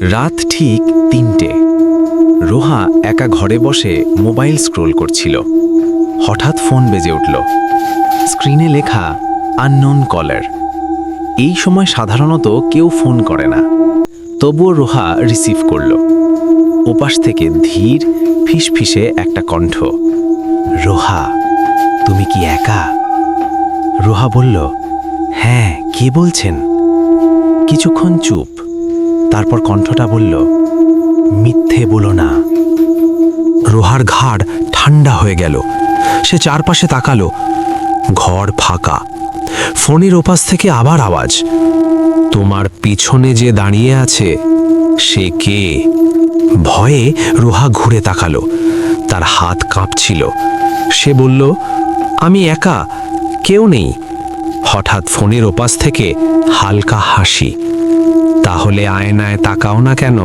রাত ঠিক তিনটে। রোহা একা ঘরে বসে মোবাইল স্ক্রোল করছিল। হঠাৎ ফোন বেজে উঠল। স্ক্রিনে লেখা, আননোন কলার। এই সময় সাধারণত কেউ ফোন করে না। তবুও রোহা রিসিভ করল। ওপাশ থেকে ধীর, ফিসফিসে একটা কণ্ঠ, রোহা, তুমি কি একা? রোহা বলল হ্যাঁ কে বলছেন? কিছুক্ষণ চুপ। তারপর কণ্ঠটা বলল, মিথ্যে বলো না। রোহার ঘাড় ঠান্ডা হয়ে গেল। সে চারপাশে তাকালো। ঘর ফাঁকা। ফোনের ওপাশ থেকে আবার আওয়াজ। তোমার পিছনে যে দাঁড়িয়ে আছে, সে কে? ভয়ে রোহা ঘুরে তাকালো। তার হাত কাঁপছিল। সে বলল, আমি একা, কেউ নেই। হঠাৎ ফোনের ওপাশ থেকে হালকা হাসি। তাহলে আয়নায় তাকাও না কেন?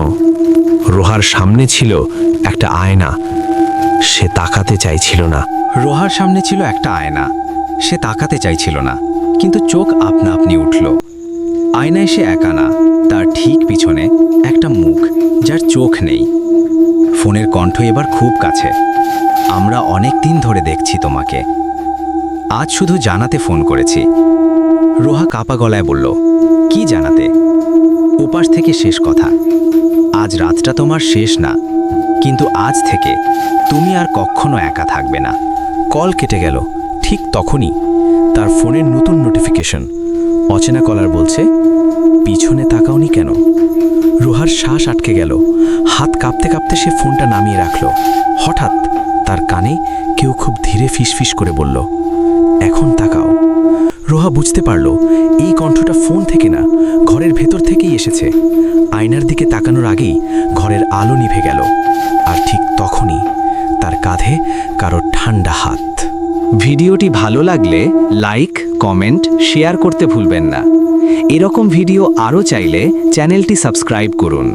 রোহার সামনে ছিল একটা আয়না। সে তাকাতে চাইছিল না। রোহার সামনে ছিল একটা আয়না। সে তাকাতে চাইছিল না, কিন্তু চোখ আপনা আপনি উঠল। আয়নায় সে একা না, তার ঠিক পিছনে একটা মুখ, যার চোখ নেই। ফোনের কণ্ঠ এবার খুব কাছে। আমরা অনেক দিন ধরে দেখছি তোমাকে। আজ শুধু জানাতে ফোন করেছি। রোহা কাপা গলায় বলল, কি জানাতে? ওপাশ থেকে শেষ কথা। আজ রাতটা তোমার শেষ না, কিন্তু আজ থেকে তুমি আর কখনো একা থাকবে না। কল কেটে গেল, ঠিক তখনই তার ফোনের নতুন নোটিফিকেশন। অচেনা কলার বলছে, পিছনে তাকাওনি কেন? রোহার শ্বাস আটকে গেল, হাত কাঁপতে কাঁপতে সে ফোনটা নামিয়ে রাখল। হঠাৎ তার কানে কেউ খুব ধীরে ফিসফিস করে বলল, এখন তাকাও। রোহা বুঝতে পারল, এই কণ্ঠটা ফোন থেকে না, ঘরের ভেতর থেকেই এসেছে। আয়নার দিকে তাকানোর আগেই ঘরের আলো নিভে গেল, আর ঠিক তখনই তার কাঁধে কারও ঠান্ডা হাত। ভিডিওটি ভালো লাগলে লাইক, কমেন্ট, শেয়ার করতে ভুলবেন না। এরকম ভিডিও আরও চাইলে চ্যানেলটি সাবস্ক্রাইব করুন।